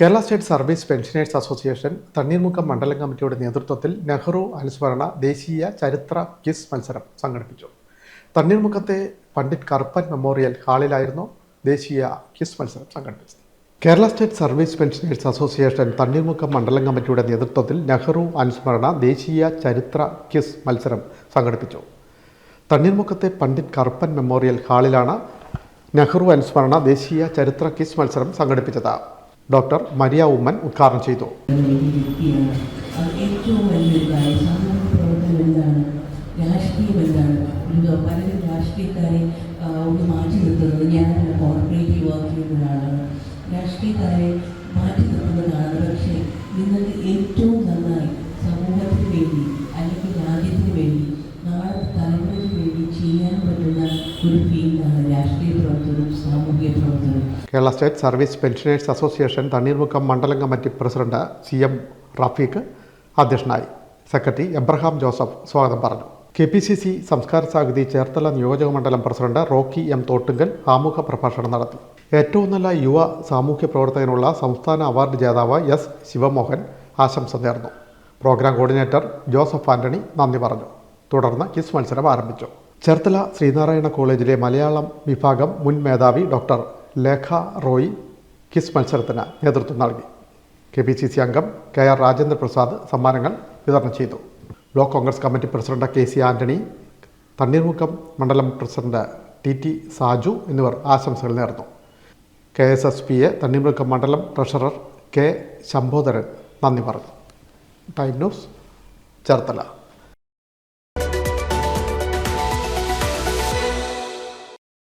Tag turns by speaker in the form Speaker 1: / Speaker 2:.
Speaker 1: Kerala state service pensioners association Thanneermukkom മണ്ഡലം കമ്മിറ്റിയുടെ നേതൃത്വത്തിൽ നെഹ്റു അനുസ്മരണ ദേശീയ ചരിത്ര ക്വിസ് മത്സരം സംഘടിപ്പിച്ചു. തണ്ണീർമുക്കത്തെ പണ്ഡിറ്റ് കറുപ്പൻ മെമ്മോറിയൽ ഹാളിലായിരുന്നു ദേശീയ ക്വിസ് മത്സരം സംഘടിപ്പിച്ചത്. Kerala state service pensioners association Thanneermukkom മണ്ഡലം കമ്മിറ്റിയുടെ നേതൃത്വത്തിൽ നെഹ്റു അനുസ്മരണ ദേശീയ ചരിത്ര ക്വിസ് മത്സരം സംഘടിപ്പിച്ചു. തണ്ണീർമുക്കത്തെ പണ്ഡിറ്റ് കറുപ്പൻ മെമ്മോറിയൽ ഹാളിലാണ് നെഹ്റു അനുസ്മരണ ദേശീയ ചരിത്ര ക്വിസ് മത്സരം സംഘടിപ്പിച്ചത്. ഡോക്ടർ മരിയ ഉമ്മൻ ഉദ്ഘാടനം ചെയ്തു.
Speaker 2: ഏറ്റവും ഒരു ഞാൻ ഏറ്റവും നന്നായി സമൂഹത്തിന് വേണ്ടി അല്ലെങ്കിൽ രാജ്യത്തിന് വേണ്ടി നാളെ തലമുറയ്ക്ക് വേണ്ടി ചെയ്യാൻ പറ്റുന്ന
Speaker 1: Kerala state service pensioners association Thanneermukkom മണ്ഡലം committee president C M Rafeeq അധ്യക്ഷനായി സെക്രട്ടറി എബ്രഹാം ജോസഫ് സ്വാഗതം പറഞ്ഞു. കെ പി സി സി സംസ്കാര സാഹിതി ചേർത്തല നിയോജക മണ്ഡലം പ്രസിഡന്റ് റോക്കി എം തോട്ടുങ്കൽ ആമുഖ പ്രഭാഷണം നടത്തി. ഏറ്റവും നല്ല യുവ സാമൂഹ്യ പ്രവർത്തകനുള്ള സംസ്ഥാന അവാർഡ് ജേതാവ് എസ് ശിവമോഹൻ ആശംസ നേർന്നു. പ്രോഗ്രാം കോർഡിനേറ്റർ ജോസഫ് ആന്റണി നന്ദി പറഞ്ഞു. തുടർന്ന് കിസ് മത്സരം ആരംഭിച്ചു. ചേർത്തല ശ്രീനാരായണ കോളേജിലെ മലയാളം വിഭാഗം മുൻ മേധാവി ഡോക്ടർ ലേഖ റോയ് കിസ് മത്സരത്തിന് നേതൃത്വം നൽകി. കെ പി സി സി അംഗം കെ ആർ രാജേന്ദ്ര പ്രസാദ് സമ്മാനങ്ങൾ വിതരണം ചെയ്തു. Block Congress committee president K C Antony Thanneermukkom മണ്ഡലം പ്രസിഡന്റ് ടി ടി സാജു എന്നിവർ ആശംസകൾ നേർന്നു. K S S P A Thanneermukkom മണ്ഡലം ട്രഷറർ കെ ശംഭോധരൻ നന്ദി പറഞ്ഞു. Time news Cherthala.